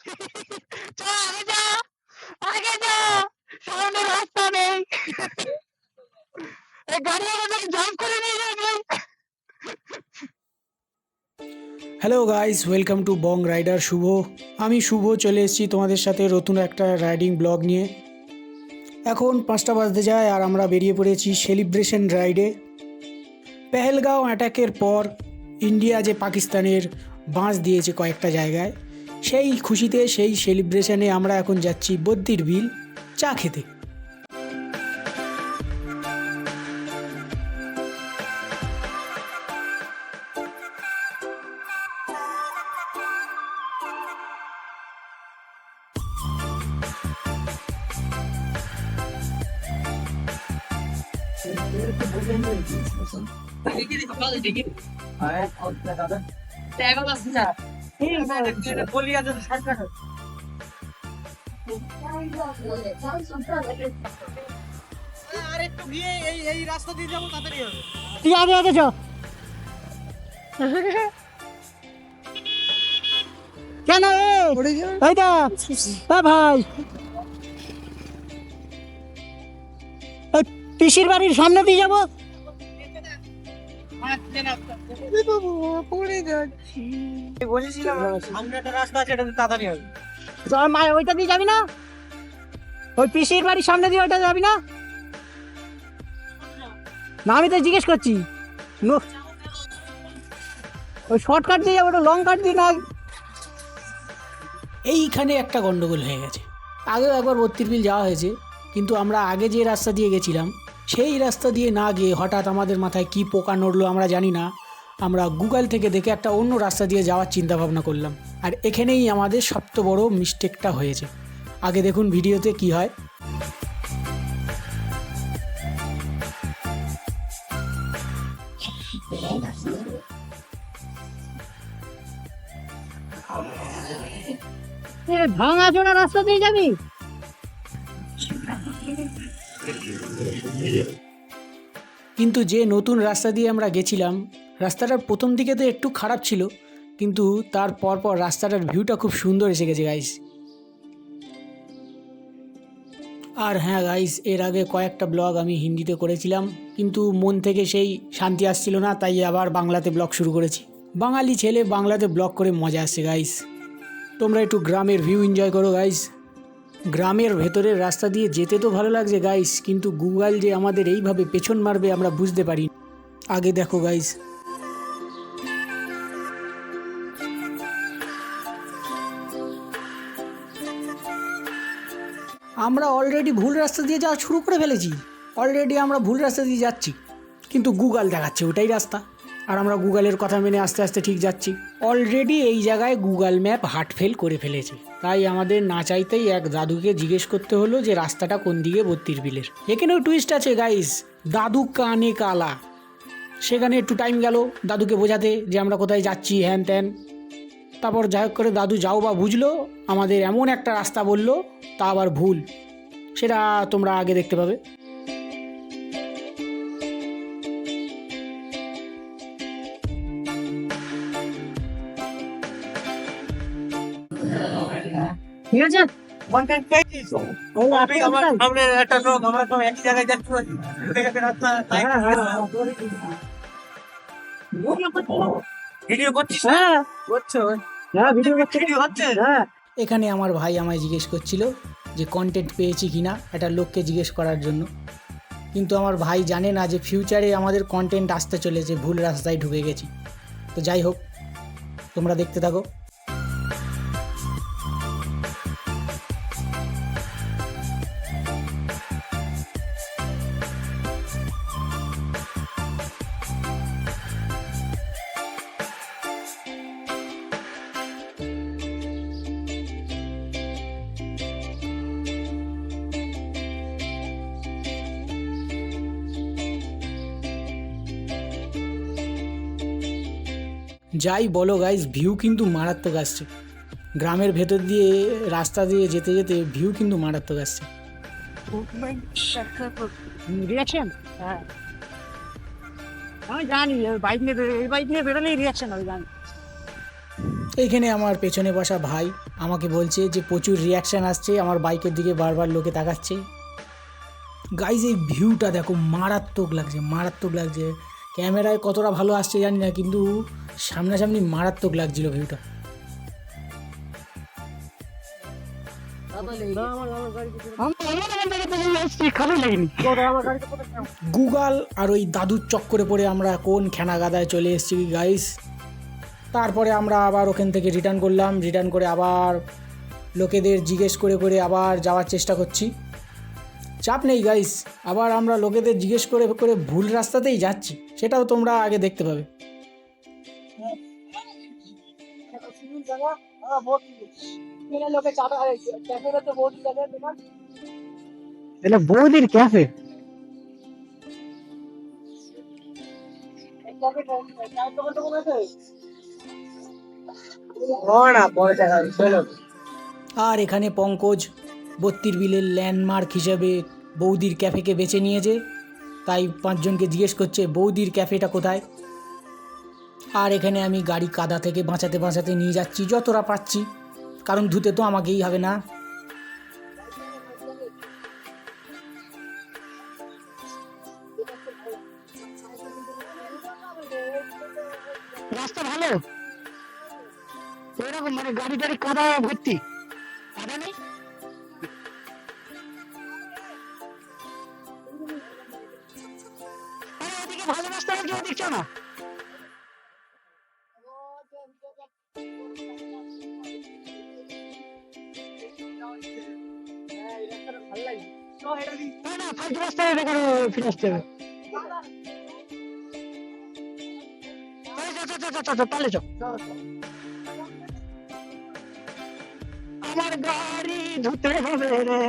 আগে যা আগে যা সামনে রাস্তা নেই গাড়ি আমাদের করে নিয়ে যাবে hello guys welcome to Bong Rider Subho আমি শুভ চলে এসেছি তোমাদের সাথে নতুন একটা রাইডিং ব্লগ নিয়ে। এখন পাঁচটা বাজতে যায় আর আমরা বেরিয়ে পড়েছি সেলিব্রেশন রাইডে পেহেলগাঁও অ্যাটাকের পর ইন্ডিয়া যে পাকিস্তানের বাঁশ দিয়েছে কয়েকটা জায়গায়। সেই খুশিতে সেই সেলিব্রেশনে আমরা এখন যাচ্ছি বদ্যির বিল চা খেতে। আর একটু তুই আগে আগে কেন ভাই পিসির বাড়ির সামনে দিয়ে যাব? বলেছিলাম সামনে একটা রাস্তা আছে এটা তাড়াতাড়ি হবে তো আর মা ওইটা দিয়ে যাবি না? ওই পিসির বাড়ির সামনে দিয়ে ওইটা যাবি না? না আমি তো জিজ্ঞেস করছি। নো। ওই শর্টকাট দিয়ে যাব ওটা লং কাট দিয়ে না? এইখানে একটা গন্ডগোল হয়ে গেছে। আগেও একবার বত্রির বিল যাওয়া হয়েছে কিন্তু আমরা আগে যে রাস্তা দিয়ে গেছিলাম সেই রাস্তা দিয়ে না গিয়ে হঠাৎ আমাদের মাথায় কি পোকা নড়লো আমরা জানি না। আমরা গুগল থেকে দেখে একটা অন্য রাস্তা দিয়ে যাওয়ার চিন্তা ভাবনা করলাম। আর এখানেই আমাদের সবচেয়ে বড় মিস্টেকটা হয়েছে। আগে দেখুন ভিডিওতে কি হয়। ভাঙা চোরা রাস্তা দিয়ে যাবি? কিন্তু যে নতুন রাস্তা দিয়ে আমরা গেছিলাম, রাস্তাটার প্রথম দিকে তো একটু খারাপ ছিল, কিন্তু তার পরপর রাস্তাটার ভিউটা খুব সুন্দর এসে গেছে গাইস আর হ্যাঁ গাইস এর আগে কয়েকটা ব্লগ আমি হিন্দিতে করেছিলাম, কিন্তু মন থেকে সেই শান্তি আসছিল না, তাই আবার বাংলাতে ব্লগ শুরু করেছি। বাঙালি ছেলে বাংলাতে ব্লগ করে মজা আসছে গাইস তোমরা একটু গ্রামের ভিউ এনজয় করো গাইস গ্রামের ভেতরের রাস্তা দিয়ে যেতে তো ভালো লাগছে গাইস কিন্তু গুগল যে আমাদের এইভাবে পেছন মারবে আমরা বুঝতে পারি আগে দেখো গাইস আমরা অলরেডি ভুল রাস্তা দিয়ে যাওয়া শুরু করে ফেলেছি। অলরেডি আমরা ভুল রাস্তা দিয়ে যাচ্ছি। কিন্তু গুগল দেখাচ্ছে ওটাই রাস্তা। আর আমরা গুগলের কথা মেনে আস্তে আস্তে ঠিক যাচ্ছি। অলরেডি এই জায়গায় গুগল ম্যাপ হার্ট ফেল করে ফেলেছে। তাই আমাদের না চাইতেই এক দাদুকে জিজ্ঞেস করতে হলো যে রাস্তাটা কোন দিকে বত্রির বিলের। এখানেও টুইস্ট আছে গাইস দাদু কানে কালা। সেখানে একটু টাইম গেল দাদুকে বোঝাতে যে আমরা কোথায় যাচ্ছি, হ্যান ত্যান। তারপর যাই হোক করে দাদু যাও বা বুঝলো, আমাদের এমন একটা রাস্তা বলল, তা আবার ভুল। সেটা তোমরা আগে দেখতে পাবে। ঠিক আছে কন্টেন্ট পেয়েছিস আমি আমার সামনে একটা লোক আমরা তো একই জায়গায় যাচ্ছি রাস্তা। ভিডিও করছিস হ্যাঁ। করছ? হ্যাঁ ভিডিও ভিডিও হচ্ছে? হ্যাঁ। এখানে আমার ভাই আমায় জিজ্ঞেস করছিল যে কন্টেন্ট পেয়েছি কিনা একটা লোককে জিজ্ঞেস করার জন্য। কিন্তু আমার ভাই জানে না যে ফিউচারে আমাদের কন্টেন্ট আসতে চলেছে ভুল রাস্তায় ঢুকে গেছি। তো যাই হোক তোমরা দেখতে থাকো। যাই বলো গাইস ভিউ কিন্তু মারাত্মক আসছে। গ্রামের ভেতর দিয়ে রাস্তা দিয়ে যেতে যেতে ভিউ কিন্তু মারাত্মক আসছে। রিয়াকশন হ্যাঁ। আমি জানি বাইক নিয়ে এই বাইক নিয়ে বেরোলেই রিয়াকশন আমি জানি। এইখানে আমার পেছনে বসা ভাই আমাকে বলছে যে প্রচুর রিয়াকশান আসছে আমার বাইকের দিকে বারবার লোকে তাকাচ্ছে। গাইজ এই ভিউটা দেখো মারাত্মক লাগছে মারাত্মক লাগছে। ক্যামেরায় কতটা ভালো আসছে জানি না, কিন্তু সামনাসামনি মারাত্মক লাগছিল ভিউটা গুগল আর ওই দাদুর চক্করে পড়ে আমরা কোন খেনাগাদায় চলে এসেছি গাইস তারপরে আমরা আবার ওখান থেকে রিটার্ন করলাম রিটার্ন করে আবার লোকেদের জিজ্ঞেস করে করে আবার যাওয়ার চেষ্টা করছি। চাপ নেই গাইস আবার আমরা লোকেদের জিজ্ঞেস করে করে ভুল রাস্তাতেই যাচ্ছি। সেটাও তোমরা আগে দেখতে পাবে। এটা বৌদির ক্যাফে আর এখানে পঙ্কজ। বত্রির বিলের ল্যান্ডমার্ক হিসেবে বৌদির ক্যাফেকে বেছে নিয়েছে। তাই পাঁচজনকে জিজ্ঞেস করছে, বৌদির ক্যাফেটা কোথায়? আর এখানে আমি গাড়ি কাদা থেকে বাঁচাতে বাঁচাতে নিয়ে যাচ্ছি, যতটা পাচ্ছি কারণ ধুতে তো আমাকেই হবে না। রাস্তা ভালো? এরকম মানে গাড়ি টাড়ি কাদা ভর্তি? না না, ফালতু রাস্তায় এটা করে ফিরে আসতে হবে। আমার গাড়ি ধুতে হবে রে।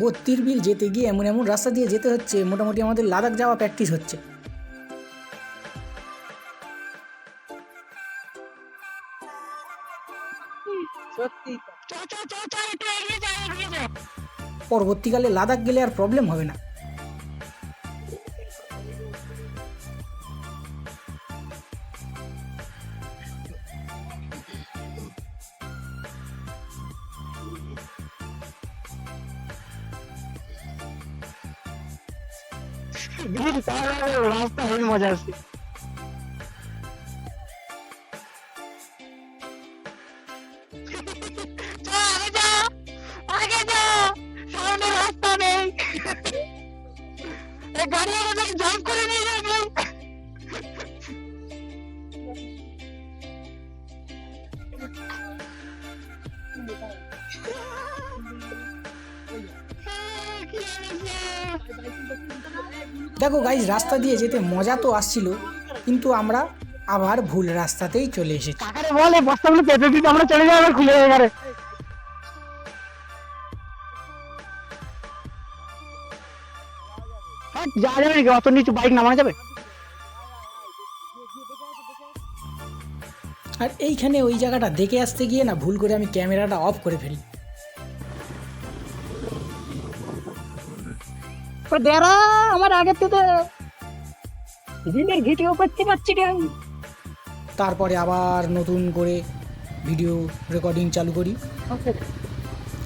বত্রির বিল যেতে গিয়ে এমন এমন রাস্তা দিয়ে যেতে হচ্ছে, মোটামুটি আমাদের লাদাখ যাওয়া প্র্যাকটিস হচ্ছে। পরবর্তীকালে লাদাখ গেলে আর প্রবলেম হবে না। মজা আসছে এই গাড়ি আমাদের জাম করে নিয়ে যাবে দেখো গাইজ রাস্তা দিয়ে যেতে মজা তো আসছিল কিন্তু আমরা আবার ভুল রাস্তাতেই চলে এসেছি। বলে বস্তাগুলো পেতে দিতে আমরা চলে যাব আর খুলে এবারে। যাওয়া যাবে নাকি অত নিচু বাইক নামানো যাবে? আর এইখানে ওই জায়গাটা দেখে আসতে গিয়ে না ভুল করে আমি ক্যামেরাটা অফ করে ফেলি। দেরা আমার আগে তো দিনের ভিডিও করতে পারছি আমি তারপরে আবার নতুন করে ভিডিও রেকর্ডিং চালু করি।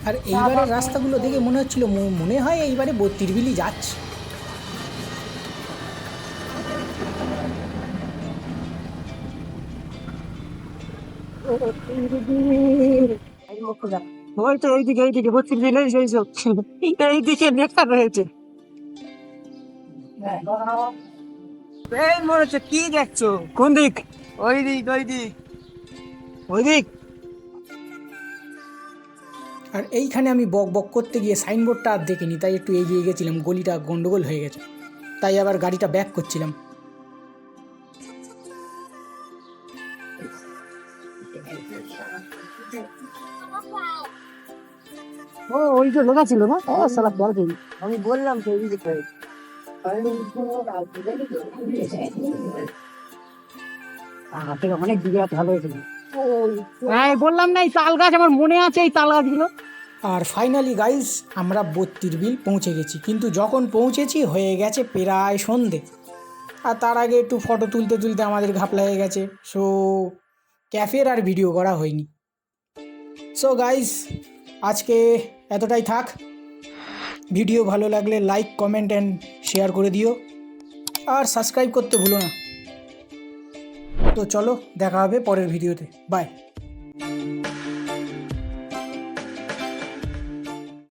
আর এইবারের রাস্তাগুলো দেখে মনে হচ্ছিল মনে হয় এইবারে বত্রির বিলি যাচ্ছে। ওই এইদিকে রয়েছে। কি দেখছ? কোন দিক? ওই দিক ওই দিক। ওই দিক? আর এইখানে আমি বক বক করতে গিয়ে সাইনবোর্ডটা আর দেখিনি, তাই একটু এগিয়ে গেছিলাম, গলিটা গন্ডগোল হয়ে গেছে। তাই আবার গাড়িটা ব্যাক করছিলাম। ও, ওই যে লেখা ছিল না? ও, সালা দিন। আমি বললাম তো এই দিকে অনেক দিকে ভালো হয়েছিল। হ্যাঁ বললাম না, এই তাল গাছ আমার মনে আছে, এই তাল গাছগুলো আর ফাইনালি গাইস আমরা বত্রির বিল পৌঁছে গেছি। কিন্তু যখন পৌঁছেছি, হয়ে গেছে প্রায় সন্ধে। আর তার আগে একটু ফটো তুলতে তুলতে আমাদের ঘাপলা হয়ে গেছে। সো ক্যাফের আর ভিডিও করা হয়নি। সো গাইস আজকে এতটাই থাক। ভিডিও ভালো লাগলে লাইক কমেন্ট অ্যান্ড শেয়ার করে দিও। আর সাবস্ক্রাইব করতে ভুলো না। তো চলো, দেখা হবে পরের ভিডিওতে। বাই